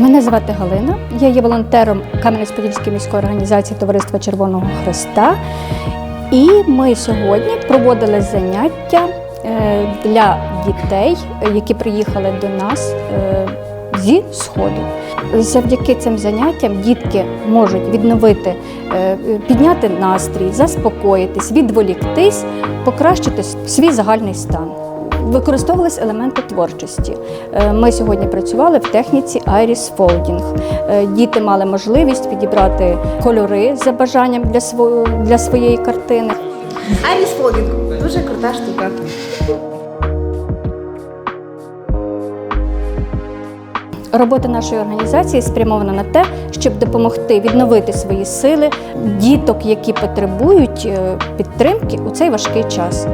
Мене звати Галина. Я є волонтером Кам'янець-Подільської міської організації Товариства Червоного Христа. І ми сьогодні проводили заняття е, для дітей, які приїхали до нас е, зі Сходу. Завдяки цим заняттям дітки можуть відновити, е, підняти настрій, заспокоїтись, відволіктись, покращити свій загальний стан. Використовувались елементи творчості. Е, Ми сьогодні працювали в техніці Iris Folding. Е, Діти мали можливість підібрати кольори за бажанням для, сво- для своєї картини. Айріс Фолдінг. Дуже крута штука. Робота нашої організації спрямована на те, щоб допомогти відновити свої сили діток, які потребують е, підтримки у цей важкий час.